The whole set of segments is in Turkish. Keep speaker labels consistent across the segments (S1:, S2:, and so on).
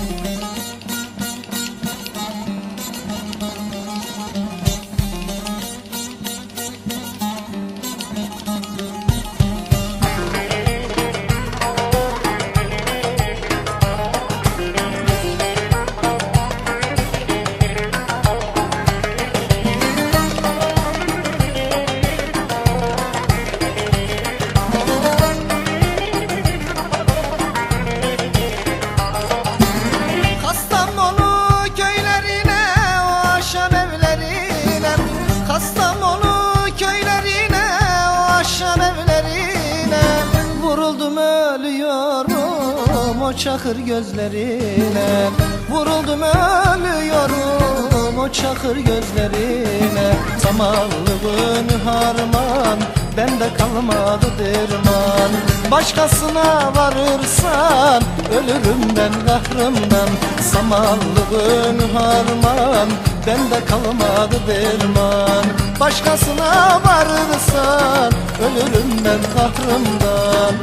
S1: Thank you. Çakır gözlerine. Vuruldum ölüyorum o çakır gözlerine. Samallığın harman bende kalmadı derman. Başkasına varırsan ölürüm ben kahrımdan. Samallığın harman bende kalmadı derman. Başkasına varırsan ölürüm ben kahrımdan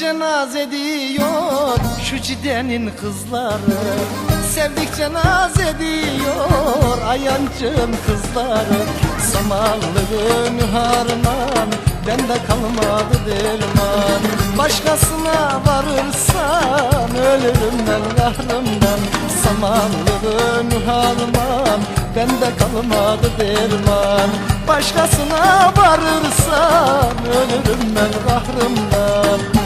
S1: Sevdikçe naz ediyor şu cidenin kızları. Sevdikçe naz ediyor ayancın kızları. Samallığın harman bende kalmadı derman. Başkasına varırsan ölürüm ben kahrımdan. Samallığın harman bende kalmadı derman. Başkasına varırsan ölürüm ben kahrımdan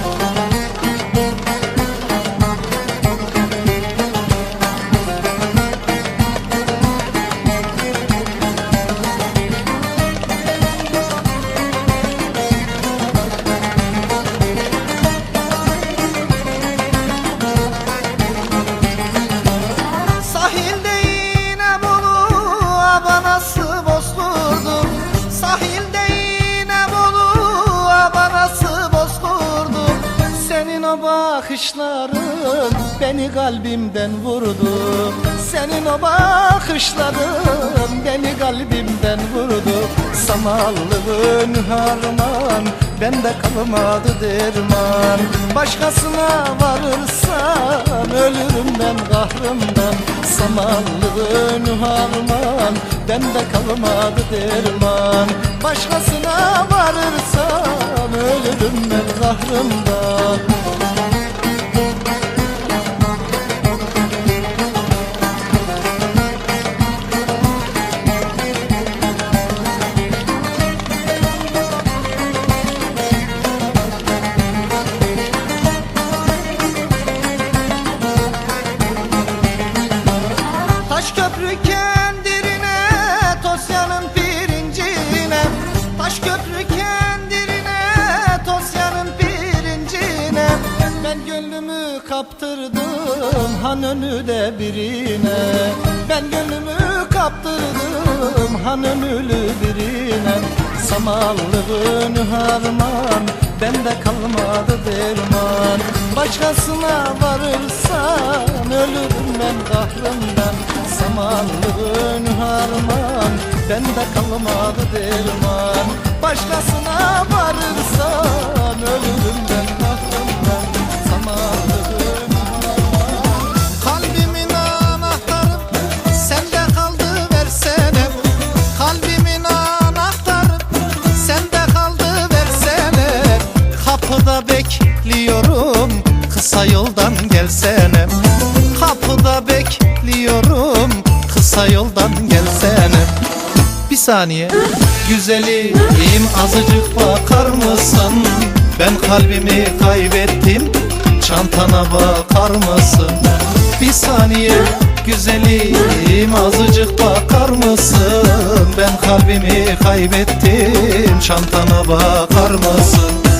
S1: bakışların beni kalbimden vurdu. Senin o bakışların beni kalbimden vurdu. Samallığın harman bende kalmadı derman. Başkasına varırsan ölürüm ben kahrımdan. Samallığın harman bende kalmadı derman. Başkasına varırsan ölürüm ben kahrımdan kaptırdım Han önüde birine. Ben gönlümü kaptırdım Han önülü birine. Samallığın harman Bende kalmadı derman. Başkasına varırsan Ölürüm ben kahrımdan Samallığın harman Bende kalmadı derman. Başkasına varırsan Kısa yoldan gelsene. Kapıda bekliyorum Kısa yoldan gelsene. Bir saniye Güzelim azıcık bakar mısın? Ben kalbimi kaybettim Çantana bakar mısın? Bir saniye güzelim azıcık bakar mısın? Ben kalbimi kaybettim Çantana bakar mısın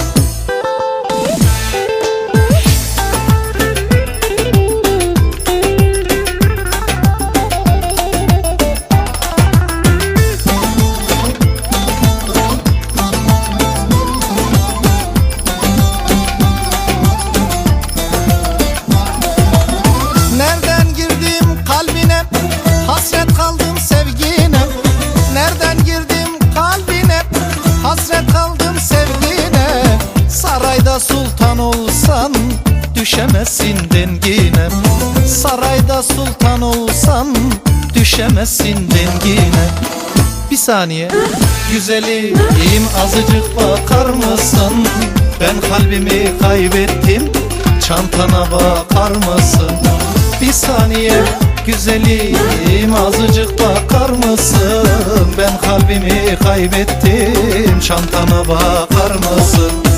S1: dengine. Sarayda sultan olsam düşemezsin dengine. Bir saniye. Güzelim azıcık bakar mısın? Ben kalbimi kaybettim Çantana bakar mısın? Bir saniye. Güzelim azıcık bakar mısın? Ben kalbimi kaybettim Çantana bakar mısın